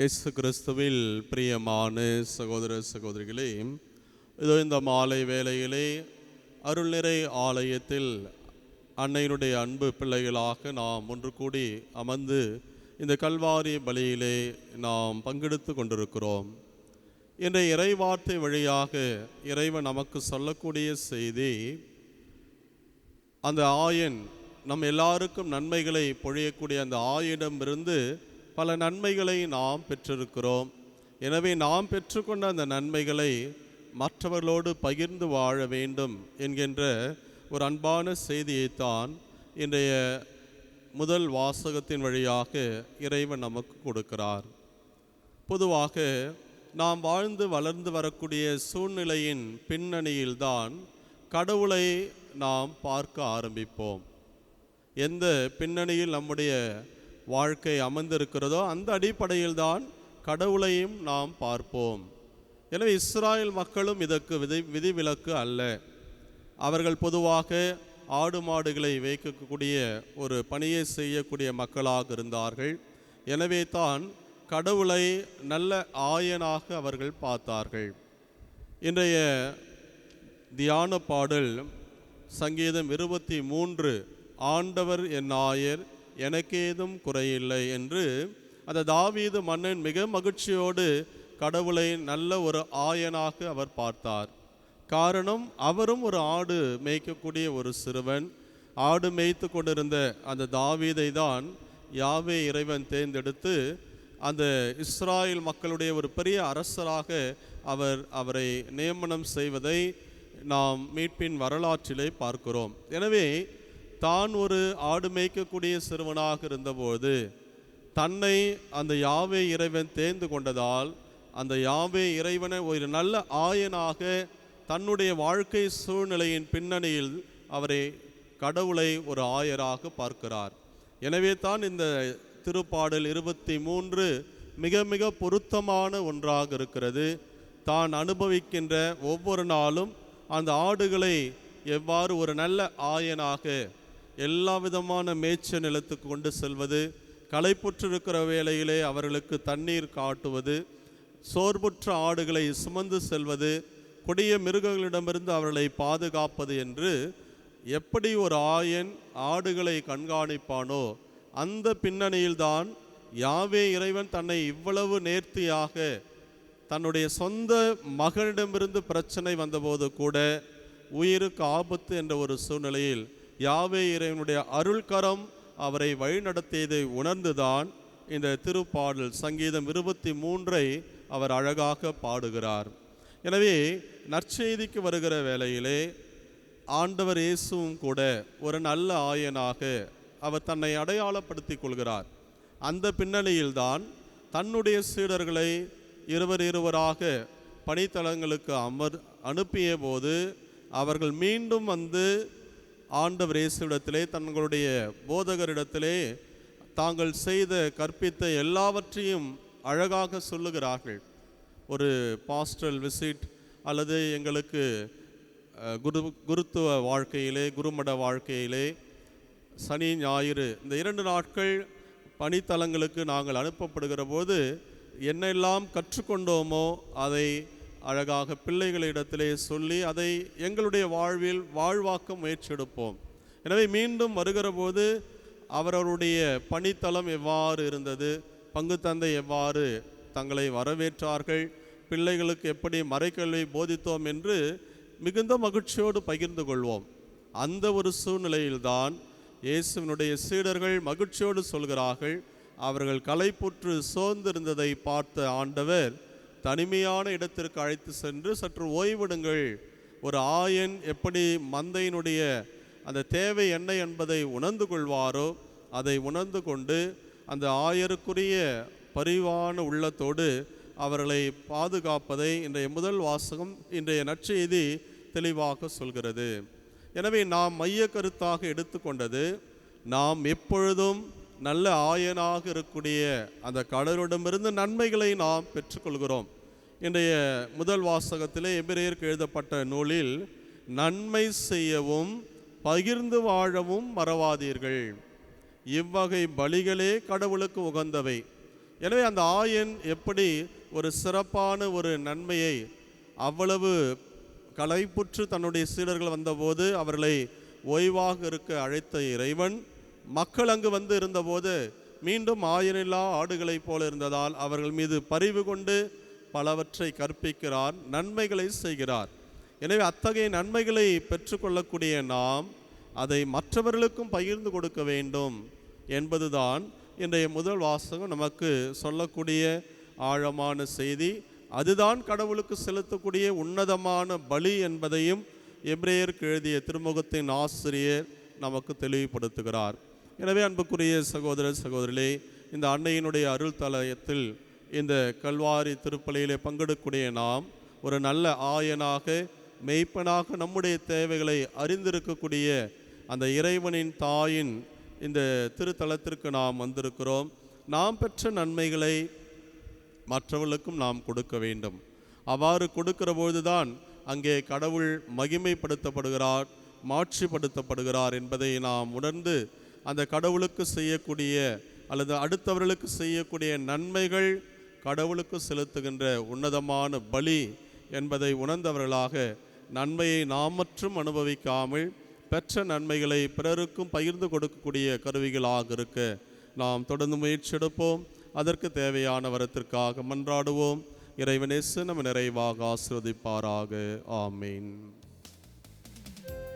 இயேசு கிறிஸ்துவில் பிரியமான சகோதர சகோதரிகளே இதோ இந்த மாலை வேளையிலே அருள்நிறை ஆலயத்தில் அன்னையினுடைய அன்பு பிள்ளைகளாக நாம் ஒன்று கூடி அமர்ந்து இந்த கல்வாரி பலியிலே நாம் பங்கெடுத்து கொண்டிருக்கிறோம். இன்றைய இறைவார்த்தை வழியாக இறைவன் நமக்கு சொல்லக்கூடிய செய்தி அந்த ஆயன் நம் எல்லாருக்கும் நன்மைகளை பொழியக்கூடிய அந்த ஆயிடமிருந்து பல நன்மைகளை நாம் பெற்றிருக்கிறோம். எனவே நாம் பெற்றுக்கொண்ட அந்த நன்மைகளை மற்றவர்களோடு பகிர்ந்து வாழ வேண்டும் என்கின்ற ஒரு அன்பான செய்தியைத்தான் இன்றைய முதல் வாசகத்தின் வழியாக இறைவன் நமக்கு கொடுக்கிறார். பொதுவாக நாம் வாழ்ந்து வளர்ந்து வரக்கூடிய சூழ்நிலையின் பின்னணியில்தான் கடவுளை நாம் பார்க்க ஆரம்பிப்போம். எந்த பின்னணியில் நம்முடைய வாழ்க்கை அமர்ந்திருக்கிறதோ அந்த அடிப்படையில் தான் கடவுளையும் நாம் பார்ப்போம். எனவே இஸ்ராயல் மக்களும் இதற்கு விதி விதிவிலக்கு அல்ல. அவர்கள் பொதுவாக ஆடு மாடுகளை வைக்கக்கூடிய ஒரு பணியை செய்யக்கூடிய மக்களாக இருந்தார்கள். எனவே தான் கடவுளை நல்ல ஆயனாக அவர்கள் பார்த்தார்கள். இன்றைய தியான பாடல் சங்கீதம் இருபத்தி மூன்று ஆண்டவர் என் ஆயர் எனக்கேதும் குறையில்லை என்று அந்த தாவீது மன்னன் மிக மகிழ்ச்சியோடு கடவுளை நல்ல ஒரு ஆயனாக அவர் பார்த்தார். காரணம் அவரும் ஒரு ஆடு மேய்க்கக்கூடிய ஒரு சிறுவன். ஆடு மேய்த்து கொண்டிருந்த அந்த தாவீதை தான் யாவே இறைவன் தேர்ந்தெடுத்து அந்த இஸ்ராயல் மக்களுடைய ஒரு பெரிய அரசராக அவர் அவரை நியமனம் செய்வதை நாம் மீட்பின் வரலாற்றிலே பார்க்கிறோம். எனவே தான் ஒரு ஆடு மேய்க்கக்கூடிய சிறுவனாக இருந்தபோது தன்னை அந்த யாவே இறைவன் தேர்ந்து கொண்டதால் அந்த யாவே இறைவனை ஒரு நல்ல ஆயனாக தன்னுடைய வாழ்க்கை சூழ்நிலையின் பின்னணியில் அவரை கடவுளை ஒரு ஆயராக பார்க்கிறார். எனவே தான் இந்த திருப்பாடல் இருபத்தி மூன்று மிக மிக பொருத்தமான ஒன்றாக இருக்கிறது. தான் அனுபவிக்கின்ற ஒவ்வொரு நாளும் அந்த ஆடுகளை எவ்வாறு ஒரு நல்ல ஆயனாக எல்லா விதமான மேய்ச்ச நிலத்துக்கு கொண்டு செல்வது களைப்புற்றிருக்கிற வேளையிலே அவர்களுக்கு தண்ணீர் காட்டுவது சோர்வுற்ற ஆடுகளை சுமந்து செல்வது கொடிய மிருகங்களிடமிருந்து அவர்களை பாதுகாப்பது என்று எப்படி ஒரு ஆயன் ஆடுகளை கண்காணிப்பானோ அந்த பின்னணியில்தான் யாவே இறைவன் தன்னை இவ்வளவு நேர்த்தியாக தன்னுடைய சொந்த மகனிடமிருந்து பிரச்சனை வந்தபோது கூட உயிருக்கு ஆபத்து என்ற ஒரு சூழ்நிலையில் யாவே இறைவனுடைய அருள்கரம் அவரை வழிநடத்தியதை உணர்ந்துதான் இந்த திருப்பாடல் சங்கீதம் இருபத்தி மூன்றை அவர் அழகாக பாடுகிறார். எனவே நற்செய்திக்கு வருகிற வேளையிலே ஆண்டவர் இயேசுவும் கூட ஒரு நல்ல ஆயனாக அவர் தன்னை அடையாளப்படுத்திக் கொள்கிறார். அந்த பின்னணியில்தான் தன்னுடைய சீடர்களை இருவர் இருவராக பணித்தளங்களுக்கு அமர் அனுப்பிய போது அவர்கள் மீண்டும் வந்து ஆண்டவர் இயேசுவிடத்திலே தங்களுடைய போதகரிடத்திலே தாங்கள் செய்த கற்பித்த எல்லாவற்றையும் அழகாக சொல்லுகிறார்கள். ஒரு பாஸ்டல் விசிட் அல்லது எங்களுக்கு குரு குருத்துவ வாழ்க்கையிலே குருமட வாழ்க்கையிலே சனி ஞாயிறு இந்த இரண்டு நாட்கள் பணித்தலங்களுக்கு நாங்கள் அனுப்பப்படுகிற போது என்னெல்லாம் கற்றுக்கொண்டோமோ அதை அழகாக பிள்ளைகளிடத்திலே சொல்லி அதை எங்களுடைய வாழ்வில் வாழ்வாக்க முயற்சி எடுப்போம் எனவே மீண்டும் வருகிற போது அவரவருடைய பணித்தளம் எவ்வாறு இருந்தது பங்கு தந்தை எவ்வாறு தங்களை வரவேற்றார்கள் பிள்ளைகளுக்கு எப்படி மறைக்கல்வி போதித்தோம் என்று மிகுந்த மகிழ்ச்சியோடு பகிர்ந்து கொள்வோம். அந்த ஒரு சூழ்நிலையில்தான் இயேசுவினுடைய சீடர்கள் மகிழ்ச்சியோடு சொல்கிறார்கள் அவர்கள் களைப்புற்று சோர்ந்திருந்ததை பார்த்த ஆண்டவர் தனிமையான இடத்திற்கு அழைத்து சென்று சற்று ஓய்விடுங்கள். ஒரு ஆயன் எப்படி மந்தையினுடைய அந்த தேவை என்ன என்பதை உணர்ந்து கொள்வாரோ அதை உணர்ந்து கொண்டு அந்த ஆயருக்குரிய பரிவான உள்ளத்தோடு அவர்களை பாதுகாப்பதை இன்றைய முதல் வாசகம் இன்றைய நற்செய்தி தெளிவாக சொல்கிறது. எனவே நாம் மைய கருத்தாக எடுத்துக்கொண்டது நாம் எப்பொழுதும் நல்ல ஆயனாக இருக்கக்கூடிய அந்த கடவுளிடமிருந்து நன்மைகளை நாம் பெற்றுக்கொள்கிறோம். இன்றைய முதல் வாசகத்திலே எபிரேயருக்கு எழுதப்பட்ட நூலில் நன்மை செய்யவும் பகிர்ந்து வாழவும் மறவாதீர்கள். இவ்வகை பலிகளே கடவுளுக்கு உகந்தவை. எனவே அந்த ஆயன் எப்படி ஒரு சிறப்பான ஒரு நன்மையை அவ்வளவு கலைப்புற்று தன்னுடைய சீடர்கள் வந்தபோது அவர்களை ஓய்வாக இருக்க அழைத்த இறைவன் மக்கள் அங்கு வந்து இருந்தபோது மீண்டும் ஆயிரில்லா ஆடுகளைப் போல இருந்ததால் அவர்கள் மீது பரிவு கொண்டு பலவற்றை கற்பிக்கிறார் நன்மைகளை செய்கிறார். எனவே அத்தகைய நன்மைகளை பெற்றுக்கொள்ளக்கூடிய நாம் அதை மற்றவர்களுக்கும் பகிர்ந்து கொடுக்க வேண்டும் என்பதுதான் இன்றைய முதல் வாசகம் நமக்கு சொல்லக்கூடிய ஆழமான செய்தி. அதுதான் கடவுளுக்கு செலுத்தக்கூடிய உன்னதமான பலி என்பதையும் எப்ரேயருக்கு எழுதிய திருமுகத்தின் ஆசிரியர் நமக்கு தெளிவுபடுத்துகிறார். எனவே அன்புக்குரிய சகோதர சகோதரிகளே இந்த அன்னையினுடைய அருள் தலயத்தில் இந்த கல்வாரி திருப்பலியிலே பங்கெடுக்கூடிய நாம் ஒரு நல்ல ஆயனாக மெய்ப்பனாக நம்முடைய தேவைகளை அறிந்திருக்கக்கூடிய அந்த இறைவனின் தாயின் இந்த திருத்தலத்திற்கு நாம் வந்திருக்கிறோம். நாம் பெற்ற நன்மைகளை மற்றவர்களுக்கும் நாம் கொடுக்க வேண்டும். அவ்வாறு கொடுக்கிற பொழுதுதான் அங்கே கடவுள் மகிமைப்படுத்தப்படுகிறார் மாட்சிப்படுத்தப்படுகிறார் என்பதை நாம் உணர்ந்து அந்த கடவுளுக்கு செய்யக்கூடிய அல்லது அடுத்தவர்களுக்கு செய்யக்கூடிய நன்மைகள் கடவுளுக்கு செலுத்துகின்ற உன்னதமான பலி என்பதை உணர்ந்தவர்களாக நன்மையை நாம் மற்றும் அனுபவிக்காமல் பெற்ற நன்மைகளை பிறருக்கும் பகிர்ந்து கொடுக்கக்கூடிய கருவிகளாக இருக்க நாம் தொடர்ந்து முயற்சி எடுப்போம். அதற்கு தேவையான வரத்திற்காக மன்றாடுவோம். இறைவனேசு நம்ம நிறைவாக ஆசிர்வதிப்பாராக. ஆமீன்.